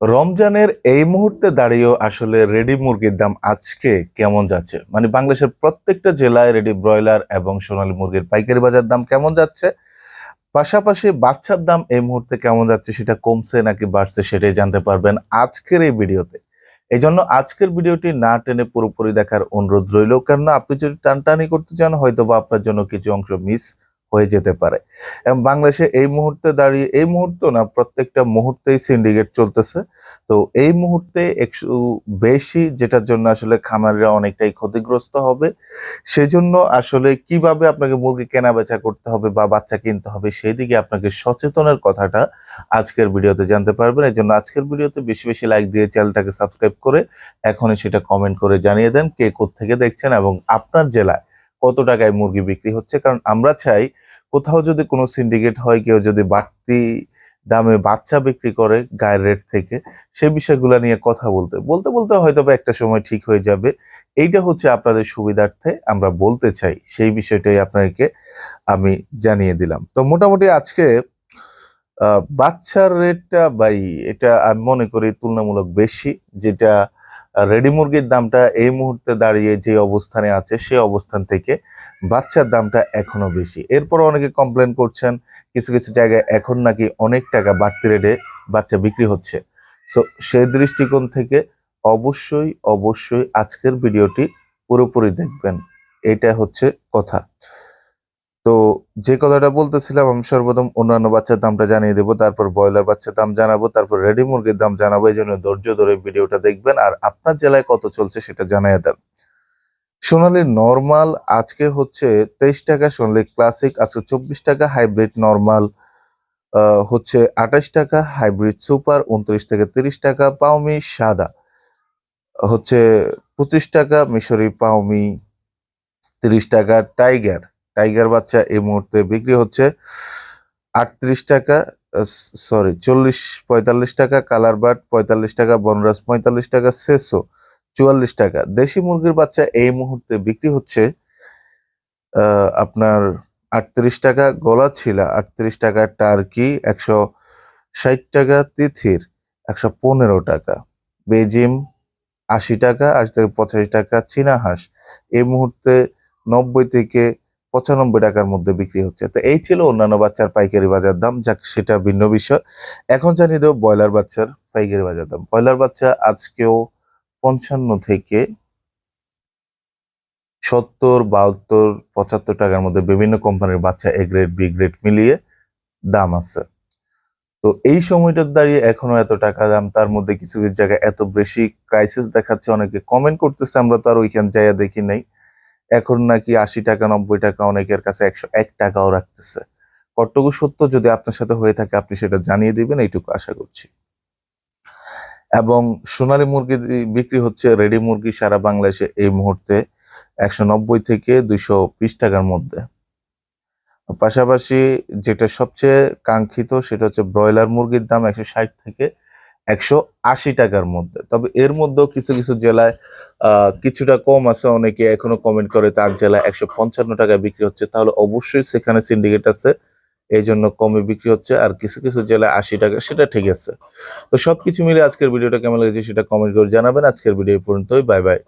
রমজানের এই মুহূর্তে দাঁড়িয়েও আসলে রেডি মুরগির দাম আজকে কেমন যাচ্ছে? মানে বাংলাদেশের প্রত্যেকটা জেলায় রেডি ব্রয়লার এবং সোনালী মুরগির পাইকারি বাজার দাম কেমন যাচ্ছে? পাশাপাশি বাচ্চার দাম এই মুহূর্তে কেমন যাচ্ছে সেটা কমছে নাকি বাড়ছে সেটাই জানতে পারবেন আজকের এই ভিডিওতে। এই জন্য আজকের ভিডিওটি না টেনে পুরোপুরি দেখার অনুরোধ রইল, কেননা আপনি যদি টানটানি করতে চান হয়তো বা আপনার জন্য কিছু অংশ মিস হয়ে যেতে পারে। এবং বাংলাদেশে এই মুহূর্তে দাঁড়িয়ে, এই মুহূর্তে না, প্রত্যেকটা মুহূর্তেই সিন্ডিকেট চলতেছে। তো এই মুহূর্তে একটু বেশি যেটার জন্য আসলে খামারিরা অনেকটাই ক্ষতিগ্রস্ত হবে, সেজন্য আসলে কীভাবে আপনাকে মুরগি কেনা বেচা করতে হবে বা বাচ্চা কিনতে হবে সেই দিকে আপনাকে সচেতনের কথাটা আজকের ভিডিওতে জানতে পারবেন। এই জন্য আজকের ভিডিওতে বেশি বেশি লাইক দিয়ে চ্যানেলটাকে সাবস্ক্রাইব করে এখনই সেটা কমেন্ট করে জানিয়ে দেন কে থেকে দেখছেন এবং আপনার জেলায় কত টাকায় মুরগি বিক্রি হচ্ছে? কারণ আমরা চাই কোথাও যদি কোনো সিন্ডিকেট হয়, কেউ যদি বাড়তি দামে বাচ্চা বিক্রি করে গায়ের রেট থেকে, সে বিষয়গুলো নিয়ে কথা বলতে বলতে বলতে হয়তো বা একটা সময় ঠিক হয়ে যাবে। এইটা হচ্ছে আপনাদের সুবিধার্থে আমরা বলতে চাই। সেই বিষয়টাই আপনাকে আমি জানিয়ে দিলাম। তো মোটামুটি আজকে বাচ্চার রেটটা বাই এটা আমি মনে করি তুলনামূলক বেশি, যেটা রেডি মুরগির দামটা এই মুহূর্তে দাঁড়িয়ে যে অবস্থানে আছে সেই অবস্থান থেকে বাচ্চার দামটা এখনও বেশি। এরপর অনেকে কমপ্লেন করছেন, কিছু কিছু জায়গায় এখন নাকি অনেক টাকা বাড়তি রেটে বাচ্চা বিক্রি হচ্ছে। সো সেই দৃষ্টিকোণ থেকে অবশ্যই অবশ্যই আজকের ভিডিওটি পুরোপুরি দেখবেন। এটা হচ্ছে কথা। তো যে কথাটা বলতেছিলাম, আমি সর্বপ্রথম অন্যান্য বাচ্চার দামটা জানিয়ে দেবো, তারপর ব্রয়লার বাচ্চার দাম জানাব, তারপর রেডি মুরগির দাম জানাব, এই জন্য ধৈর্য ধরে ভিডিওটা দেখবেন। আর আপনার জেলায় কত চলছে সেটা জানিয়ে দেন। সোনালি নর্মাল আজকে হচ্ছে তেইশ টাকা, সোনালি ক্লাসিক আজকে চব্বিশ টাকা, হাইব্রিড নর্মাল হচ্ছে আঠাশ টাকা, হাইব্রিড সুপার উনত্রিশ থেকে তিরিশ টাকা, পাওমি সাদা হচ্ছে পঁচিশ টাকা, মিশরি পাওমি তিরিশ টাকা, টাইগার টাইগার বাচ্চা এই মুহূর্তে বিক্রি হচ্ছে আটত্রিশ টাকা সরি চল্লিশ, পঁয়তাল্লিশ টাকা, কালার বাট পঁয়তাল্লিশ টাকা, বনরাজ পঁয়তাল্লিশ টাকা, সেসো চুয়াল্লিশ টাকা। দেশি মুরগির বাচ্চা এই মুহূর্তে বিক্রি হচ্ছে আপনার আটত্রিশ টাকা, গলা ছিলা আটত্রিশ টাকা, টার্কি একশো ষাট টাকা, তিথির একশো পনেরো টাকা, বেজিম আশি টাকা আশি থেকে পঁচাশি টাকা, চীনা হাঁস। এই মুহূর্তে নব্বই থেকে পঁচানব্বই টাকার মধ্যে বিক্রি হচ্ছে। তো এই ছিল অন্যান্য বাচ্চার পাইকারি বাজার দাম, যাক সেটা ভিন্ন বিষয়। এখন জানিয়ে দেবো ব্রয়লার বাচ্চার পাইকারি বাজার দাম। ব্রয়লার বাচ্চা আজকেও পঞ্চান্ন থেকে সত্তর, বাহাত্তর, পঁচাত্তর টাকার মধ্যে বিভিন্ন কোম্পানির বাচ্চা এ গ্রেড বি গ্রেড মিলিয়ে দাম আছে। তো এই সময়টার দাঁড়িয়ে এখনও এত টাকা দাম, তার মধ্যে কিছু কিছু জায়গায় এত বেশি ক্রাইসিস দেখাচ্ছে, অনেকে কমেন্ট করতেছে, আমরা তো আর ওইখান যাইয়া দেখি নাই। এখন নাকি আশি টাকা, নব্বই টাকা অনেকের কাছে একশো এক টাকাও রাখতেছে। কতটুকু সত্য যদি আপনার সাথে হয়ে থাকে, আপনি সেটা জানিয়ে দিবেন, এইটুকু আশা করছি। এবং সোনালী মুরগি বিক্রি হচ্ছে, রেডি মুরগি সারা বাংলাদেশে এই মুহূর্তে একশো নব্বই থেকে দুইশো বিশ টাকার মধ্যে। পাশাপাশি যেটা সবচেয়ে কাঙ্ক্ষিত, সেটা হচ্ছে ব্রয়লার মুরগির দাম একশো ষাট থেকে একশো আশি টাকার মধ্যে। তবে এর মধ্যেও কিছু কিছু জেলায় কিছুটা কম আছে। অনেকে এখনও কমেন্ট করে তার জেলায় একশো পঞ্চান্ন টাকায় বিক্রি হচ্ছে। তাহলে অবশ্যই সেখানে সিন্ডিকেট আছে। এই জন্য কমে বিক্রি হচ্ছে। আর কিছু কিছু জেলায় আশি টাকা, সেটা ঠিক আছে। তো সবকিছু মিলে আজকের ভিডিওটা কেমন লেগেছে সেটা কমেন্ট করে জানাবেন। আজকের ভিডিও পর্যন্তই। Bye bye.